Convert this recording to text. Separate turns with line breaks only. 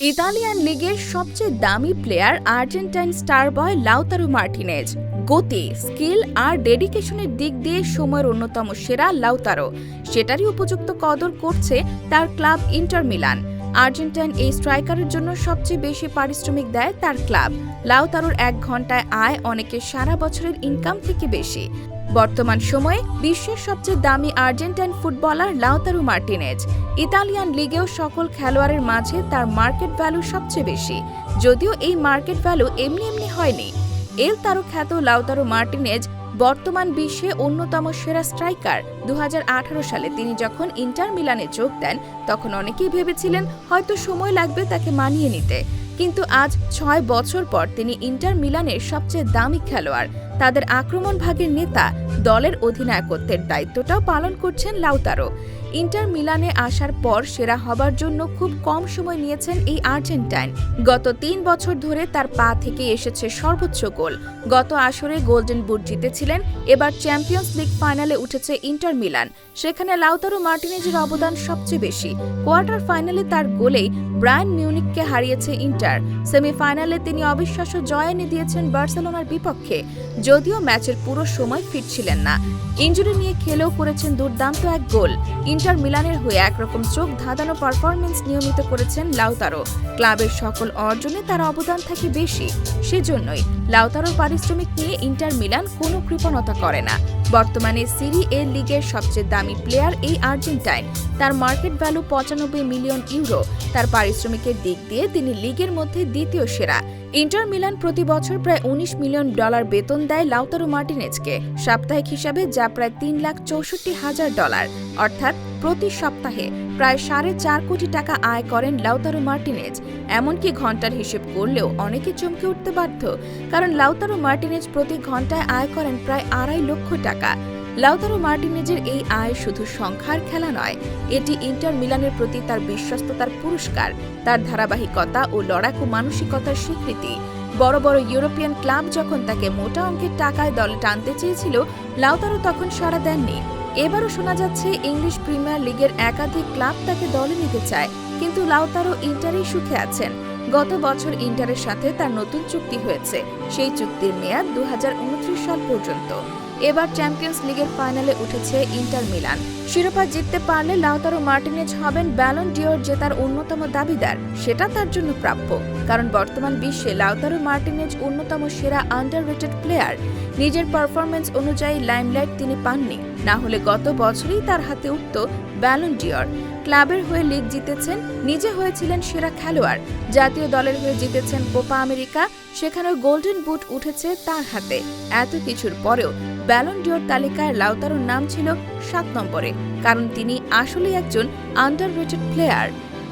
Italian লিগের সবচেয়ে দামি player Argentine star boy Lautaro Martinez. গতি, স্কিল আর ডেডিকেশনের দিক দিয়ে সময়ের অন্যতম সেরা লাউতারো। সেটারই উপযুক্ত কদর করছে তার ক্লাব ইন্টার মিলান। আর্জেন্টাইন এই স্ট্রাইকারের জন্য সবচেয়ে বেশি পারিশ্রমিক দেয় তার ক্লাব। লাউতারোর এক ঘন্টায় আয় অনেকের সারা বছরের ইনকাম থেকে বেশি। বর্তমান সময়ে বিশ্বের সবচেয়ে দামি Argentine footballer Lautaro Martinez. Italian লিগেও সকল খেলোয়াড়ের মাঝে তার মার্কেট ভ্যালু সবচেয়ে বেশি, যদিও এই মার্কেট ভ্যালু এমনি এমনি হয়নি। এল তারও খ্যাত লাউতারো মার্টিনেজ বর্তমান বিশ্বে অন্যতম সেরা স্ট্রাইকার। দু হাজার আঠারো সালে তিনি যখন ইন্টার মিলানে যোগ দেন, তখন অনেকেই ভেবেছিলেন হয়তো সময় লাগবে তাকে মানিয়ে নিতে। কিন্তু আজ ছয় বছর পর তিনি ইন্টার মিলানের সবচেয়ে দামি খেলোয়াড়। তাদের আক্রমণ ভাগের নেতা দলের অধিনায়কত্বের দায়িত্বটাও পালন করছেন লাউতারো ইন্টার মিলানে আসার পর সেরা হবার জন্য খুব কম সময় নিয়েছেন এই আর্জেন্টাইন। গত তিন বছর ধরে তার পা থেকে এসেছে সর্বোচ্চ গোল। গত আসরে গোল্ডেন বুট জিতেছিলেন, এবার চ্যাম্পিয়ন্স লিগ ফাইনালে উঠেছে ইন্টার মিলান। সেখানে লাউতারো মার্টিনেজের অবদান সবচেয়ে বেশি। কোয়ার্টার ফাইনালে তার গোলেই ব্রায়ান মিউনিককে হারিয়েছে ইন্টার। সেমিফাইনালে তিনি অবিশ্বাস্য জয় এনে দিয়েছেন বার্সেলোনার বিপক্ষে। যদিও ম্যাচের পুরো সময় ফিট ছিলেন না। ইঞ্জুরি নিয়ে খেলেও করেছেন দুর্দান্ত এক গোল। ইন্টার মিলানের হয়ে একরকম চোখ ধাঁধানো পারফরমেন্স নিয়মিত করেছেন লাউতারো ক্লাবের সকল অর্জনে তার অবদান থাকে বেশি। সেজন্যই লাউতারোর পারিশ্রমিক নিয়ে ইন্টার মিলান কোনো কৃপণতা করে না। বর্তমানে সিরি এ লিগের সবচেয়ে দামি প্লেয়ার এই আর্জেন্টাইন। তার মার্কেট ভ্যালু পঁচানব্বই মিলিয়ন ইউরো। তার পারিশ্রমিকের দিক দিয়ে তিনি লিগের মধ্যে দ্বিতীয় সেরা। ইন্টার মিলান প্রতি বছর প্রায় উনিশ মিলিয়ন ডলার বেতন দেয় লাউতারো মার্টিনেজকে, সাপ্তাহিক হিসাবে যা প্রায় তিন লাখ চৌষট্টি হাজার ডলার। অর্থাৎ প্রতি সপ্তাহে প্রায় সাড়ে চার কোটি টাকা আয় করেন লাউতারো মার্টিনেজ। এমনকি ঘণ্টার হিসেব করলেও অনেকে চমকে উঠতে বাধ্য, কারণ লাউতারো মার্টিনেজ প্রতি ঘন্টায় আয় করেন প্রায় আড়াই লক্ষ টাকা। লাউতারো মার্টিনেজের এই আয় শুধু সংখ্যার খেলা নয়, এটি ইন্টার মিলানের প্রতি তার বিশ্বস্ততার পুরস্কার, তার ধারাবাহিকতা ও লড়াকু মানসিকতার স্বীকৃতি। বড় বড় ইউরোপিয়ান ক্লাব যখন তাকে মোটা অঙ্কের টাকায় দলে টানতে চেয়েছিল, লাউতারো তখন সাড়া দেননি। এবারও শোনা যাচ্ছে ইংলিশ প্রিমিয়ার লিগের একাধিক ক্লাব তাকে দলে নিতে চায়, কিন্তু লাউতারো ইন্টারেই সুখে আছেন। গত বছর ইন্টারের সাথে তার নতুন চুক্তি হয়েছে, সেই চুক্তির মেয়াদ দু হাজার উনত্রিশ সাল পর্যন্ত। এবার চ্যাম্পিয়ন্স লিগের ফাইনালে উঠেছে ইন্টার মিলান। শিরোপা জিততে পারলে লাউতারো মার্টিনেজ হবেন ব্যালন ডিওর জেতার অন্যতম দাবিদার, সেটা তার জন্য প্রাপ্য। কারণ বর্তমান বিশ্বে লাউতারো মার্টিনেজ অন্যতম সেরা আন্ডার প্লেয়ার নিজের পারফরমেন্স অনুযায়ী লাইমলাইট তিনি পাননি। না হলে গত বছরই তার হাতে উঠত ব্যালন ডিওর। ক্লাবের হয়ে লিগ জিতেছেন, নিজে হয়েছিলেন সেরা খেলোয়াড়। জাতীয় দলের হয়ে জিতেছেন কোপা আমেরিকা, সেখানেও গোল্ডেন বুট উঠেছে তার হাতে। এত কিছুর পরেও ব্যালন ডিওর তালিকায় লাউতারুর নাম ছিল সাত নম্বরে কারণ তিনি আসলে একজন আন্ডার প্লেয়ার